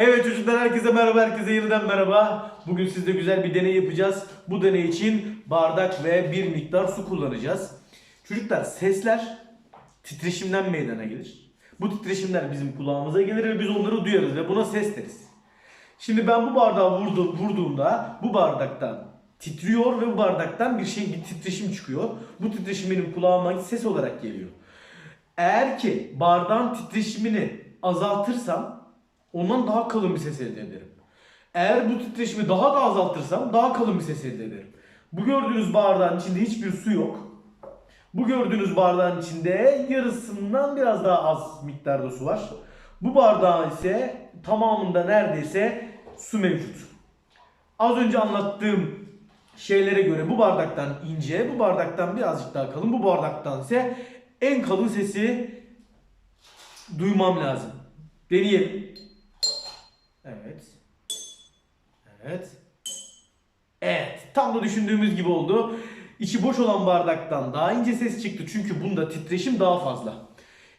Evet çocuklar herkese merhaba, herkese yeniden merhaba. Bugün sizde güzel bir deney yapacağız. Bu deney için bardak ve bir miktar su kullanacağız. Çocuklar sesler titreşimden meydana gelir. Bu titreşimler bizim kulağımıza gelir ve biz onları duyarız ve buna ses deriz. Şimdi ben bu bardağı vurdu, vurduğumda bu bardaktan titriyor ve bu bardaktan bir şey bir titreşim çıkıyor. Bu titreşim benim kulağıma ses olarak geliyor. Eğer ki bardağın titreşimini azaltırsam ondan daha kalın bir ses elde ederim. Eğer bu titreşimi daha da azaltırsam daha kalın bir ses elde ederim. Bu gördüğünüz bardağın içinde hiçbir su yok. Bu gördüğünüz bardağın içinde yarısından biraz daha az miktarda su var. Bu bardağın ise tamamında neredeyse su mevcut. Az önce anlattığım şeylere göre bu bardaktan ince, bu bardaktan birazcık daha kalın, bu bardaktan ise en kalın sesi duymam lazım. Deneyelim. Evet. Evet. Evet. Tam da düşündüğümüz gibi oldu. İçi boş olan bardaktan daha ince ses çıktı. Çünkü bunda titreşim daha fazla.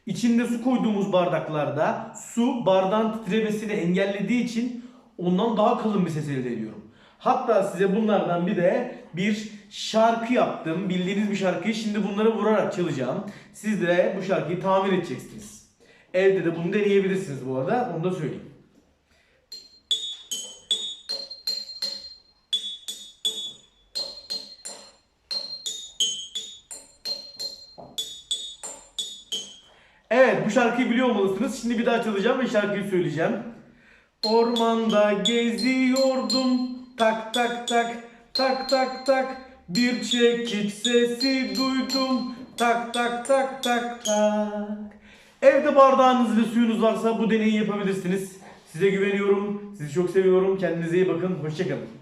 İçinde su koyduğumuz bardaklarda su bardağın titremesini engellediği için ondan daha kalın bir ses elde ediyorum. Hatta size bunlardan bir de bir şarkı yaptım. Bildiğiniz bir şarkıyı şimdi bunları vurarak çalacağım. Siz de bu şarkıyı tamir edeceksiniz. Evde de bunu deneyebilirsiniz bu arada. Onu da söyleyeyim. Evet bu şarkıyı biliyor olmalısınız. Şimdi bir daha çalacağım ve şarkıyı söyleyeceğim. Ormanda geziyordum tak tak tak tak tak tak bir çekiç sesi duydum tak tak tak tak tak Evde bardağınız ve suyunuz varsa bu deneyi yapabilirsiniz. Size güveniyorum. Sizi çok seviyorum. Kendinize iyi bakın. Hoşçakalın.